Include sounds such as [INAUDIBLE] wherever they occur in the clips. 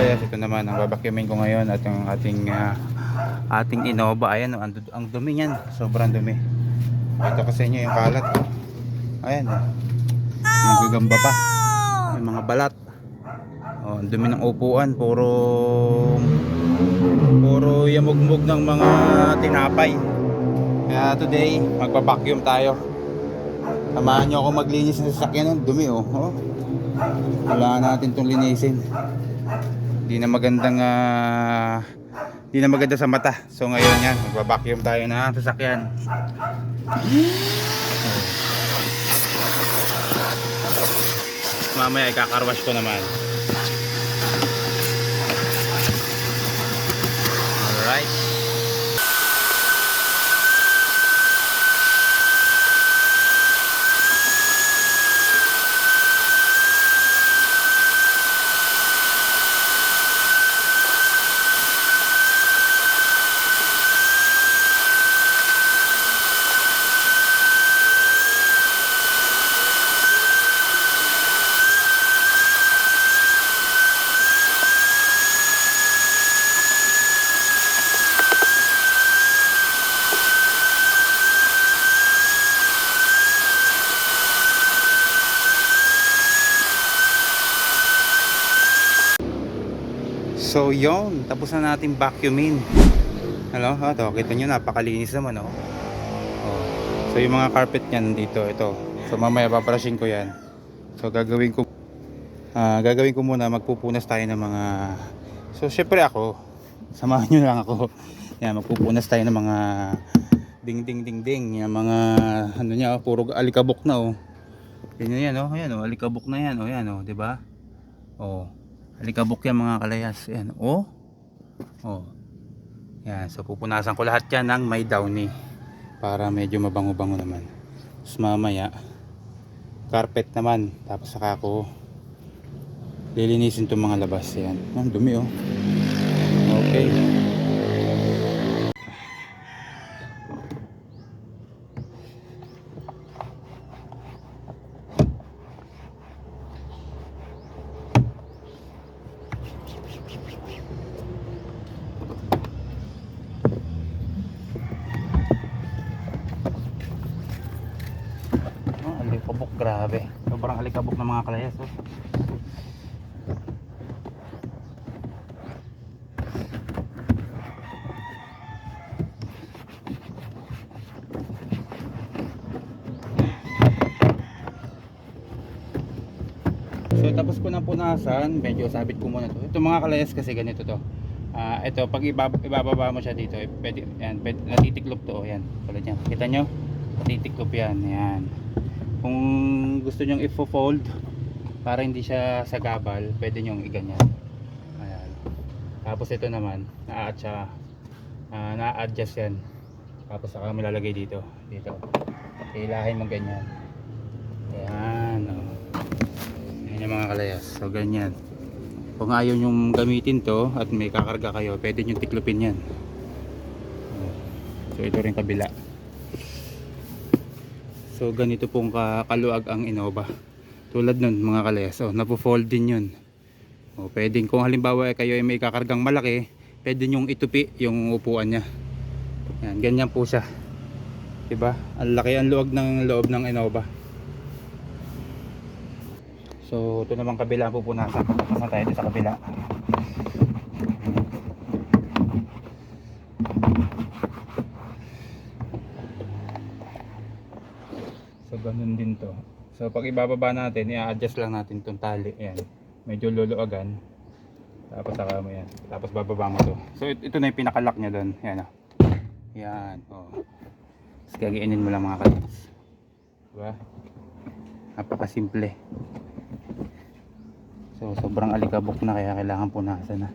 kalayas, ito naman ang babakyumin ko ngayon at yung ating ah, ating Innova. Ayan, ang, ang dumi niyan. Sobrang dumi. Ito kasi inyo yung kalat. Ayan, oh. Nagagamba pa. May mga balat. Oh, ang dumi ng upuan. Puro puro yamugmug ng mga tinapay. Kaya today, magpa-vacuum tayo. Samahan nyo ako maglinis ng sasakyan ng dumi oh. oh. Wala natin itong linisin. Hindi na magandang ah, hindi na maganda sa mata. So ngayon yan, magba-vacuum tayo na sasakyan. Mamaya ikakarwash ko naman. Alright. So yon, tapos na natin vacuumin. Hello, oh, to, kita nyo napakalinis naman oh. oh. So yung mga carpet niyan dito, ito. So mamaya paparashin ko yan. So gagawin ko ah, gagawin ko muna magpupunas tayo ng mga So syempre ako, samahan nyo lang ako. Yan, magpupunas tayo ng mga ding ding ding ding, yung mga ano niya, oh, puro alikabok na oh. Yan yan oh, yan oh, alikabok na yan oh, yan oh, 'di ba? Oh. Alikabok yan mga kalayas. Yan. Oh. Oh. Yan. So pupunasan ko lahat yan ng may downy. Para medyo mabango-bango naman. Tapos mamaya. Carpet naman. Tapos saka ko lilinisin itong mga labas. Yan. Ang dumi oh. Okay. Oh, alikabok. Grabe. Sobrang alikabok ng mga kalayas oh. So tapos ko na punasan, medyo sabit ko muna to. Ito mga kalayas kasi ganito to. Ah, ito pag ibab- ibababa mo siya dito, eh, pwede yan, pwede, natitiklop to, yan. Tulad yan. Kita nyo? Natitiklop yan, yan. Kung gusto nyong i-fold para hindi siya sagabal, pwede nyong iganyan. Ayan. Tapos ito naman, na-adjust uh, na-adjust yan. Tapos saka mo lalagay dito, dito. Hilahin mo ganyan. Ayan, oh. Yan yung mga kalayas. So ganyan. Kung ayaw nyong gamitin to at may kakarga kayo, pwede nyong tiklopin yan. So ito rin kabila. So ganito pong ka kaluag ang Innova. Tulad nun mga kalayas. So napo-fold din yun. O, pwedeng kung halimbawa eh, kayo ay may kakargang malaki, pwede nyong itupi yung upuan niya. Yan, ganyan po siya. 'Di ba? Ang laki ang luwag ng loob ng Innova. So, ito naman kabila pupunasan. Tapos na tayo sa kabila. So, ganun din to. So, pag ibababa natin, i-adjust lang natin itong tali. Ayan. Medyo luluagan. Tapos saka mo yan. Tapos bababa mo to. So, it- ito na yung pinakalock niya doon. Ayan o. Yan. Oh. Tapos gagiinin mo lang mga kalis. Diba? Napakasimple. So sobrang alikabok na kaya kailangan punasan na.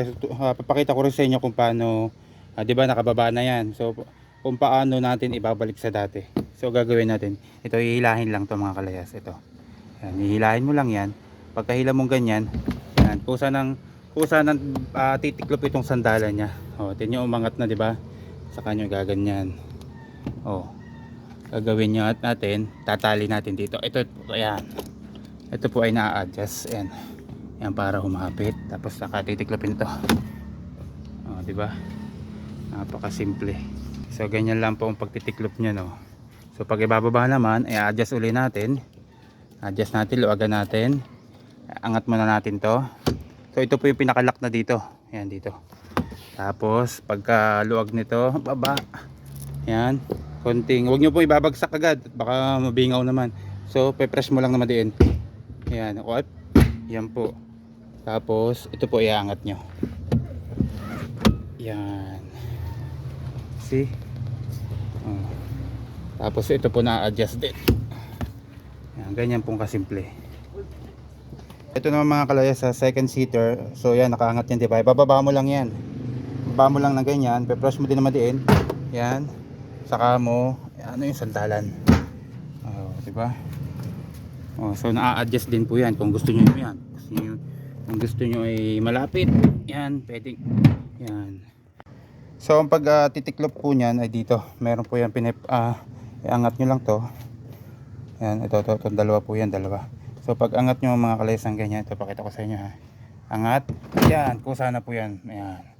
Uh, papakita ko rin sa inyo kung paano, ah, 'di ba nakababa na 'yan. So kung paano natin ibabalik sa dati. So gagawin natin. Ito hihilahin lang 'to mga kalayas ito. Yan, hihilahin mo lang 'yan. Pagkahila mong ganyan, yan, kusa ng kusa ng ah, titiklop itong sandalan niya. Oh, tingnan niyo umangat na 'di ba? Sa kanya gaganyan. Oh. gagawin nyo at natin, tatali natin dito. Ito, ito ayan. Ito po ay na-adjust. Ayan. Ayan para humapit. Tapos saka titiklopin ito. O, di ba? Napakasimple. So, ganyan lang po ang pagtitiklop nyo, no? So, pag ibababa naman, i-adjust uli natin. Adjust natin, luwagan natin. Angat muna natin to. So, ito po yung pinakalock na dito. Ayan, dito. Tapos, pagka luwag nito, baba. Yan. Konting, huwag nyo po ibabagsak agad. Baka mabingaw naman. So, pe-press mo lang naman din. Yan. What? Yan po. Tapos, ito po iangat nyo. Yan. See? Oh. Tapos, ito po na-adjust din. Yan. Ganyan pong kasimple. Ito naman mga kalaya sa second seater. So, yan. Nakaangat yan, diba? Ibababa mo lang yan. Ibaba mo lang ng ganyan. Pe-press mo din naman din. Yan saka mo ano yung sandalan oh, di ba oh, so na-adjust din po yan kung gusto niyo yan kung gusto niyo ay malapit yan pwedeng yan. So ang pag uh, titiklop po niyan ay dito. Meron po yan pinip ah iangat niyo lang to. Yan ito to, to, dalawa po yan dalawa. So pag angat niyo mga kalaysang ganyan ito pakita ko sa inyo ha. Angat yan kusa na po yan. Yan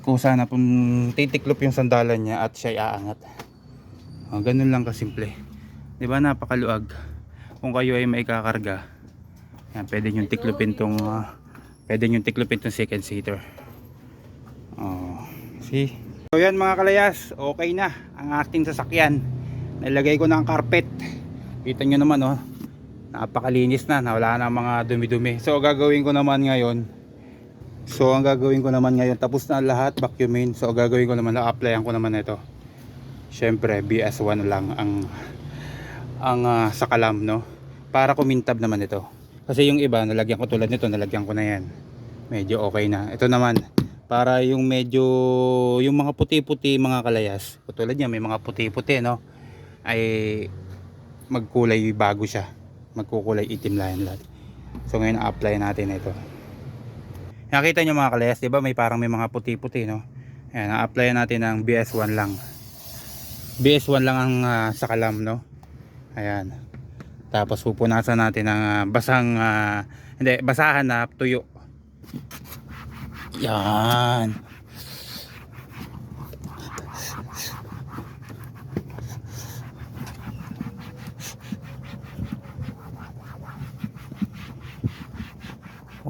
kusa na pong titiklop yung sandalan niya at siya iaangat. Oh, ganun lang kasimple. 'Di ba napakaluag. Kung kayo ay may kakarga, yan pwede niyo tiklopin tong uh, pwede niyo tiklopin tong second seater. Oh, see? So yan mga kalayas, okay na ang ating sasakyan. Nilagay ko na ang carpet. Kita nyo naman oh. Napakalinis na, wala na mga dumi-dumi. So gagawin ko naman ngayon, So ang gagawin ko naman ngayon, tapos na lahat vacuumin. So gagawin ko naman, na-applyan ko naman ito. Syempre, BS1 lang ang ang uh, sakalam, no? Para kumintab naman ito. Kasi yung iba, nalagyan ko tulad nito, nalagyan ko na yan. Medyo okay na. Ito naman, para yung medyo, yung mga puti-puti mga kalayas, katulad niya, may mga puti-puti, no? Ay magkulay bago siya. Magkukulay itim lang lahat. So ngayon, apply natin ito. Nakita nyo mga kalayas, di ba may parang may mga puti-puti, no? Ayan, na-apply natin ng BS1 lang. BS1 lang ang uh, sakalam, no? Ayan. Tapos pupunasan natin ng uh, basang, uh, hindi, basahan na tuyo. Yan.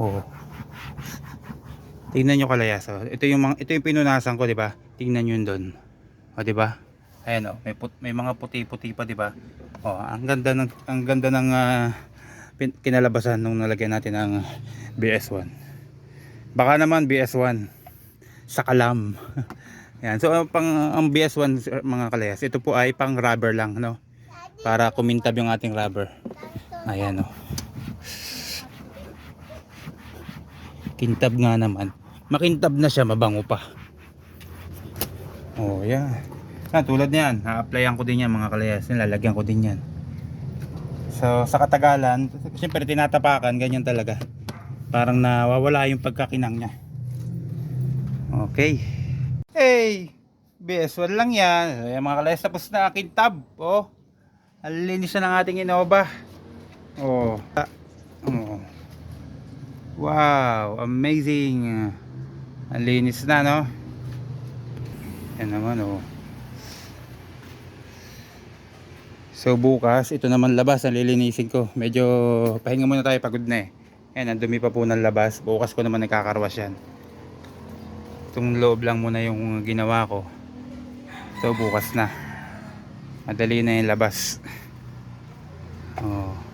Oh. Tingnan nyo kalayas. Oh. Ito yung mga, ito yung pinunasan ko, 'di ba? Tingnan niyo doon. O, 'di ba? Ayan oh, may put, may mga puti-puti pa, 'di ba? Oh, ang ganda ng ang ganda ng uh, kinalabasan nung nalagyan natin ng BS1. Baka naman BS1 sa kalam. [LAUGHS] Yan. So ang pang ang BS1 mga kalayas, ito po ay pang rubber lang, no? Para kumintab yung ating rubber. Ayan oh. Kintab nga naman makintab na siya, mabango pa. Oh, yan. Ah, tulad niyan, na-applyan ko din yan mga kalayas. Nilalagyan ko din yan. So, sa katagalan, siyempre tinatapakan, ganyan talaga. Parang nawawala yung pagkakinang niya. Okay. Hey! BS1 lang yan. Ayan mga kalayas, tapos na aking tab. Oh. Ang linis na ng ating Innova. Oh. Ah. Oh. Wow, amazing. Ang linis na no. Yan naman oh. So bukas, ito naman labas ang lilinisin ko. Medyo pahinga muna tayo pagod na eh. Yan, ang dumi pa po ng labas. Bukas ko naman nagkakarwas yan. Itong loob lang muna yung ginawa ko. So bukas na. Madali na yung labas. Oh.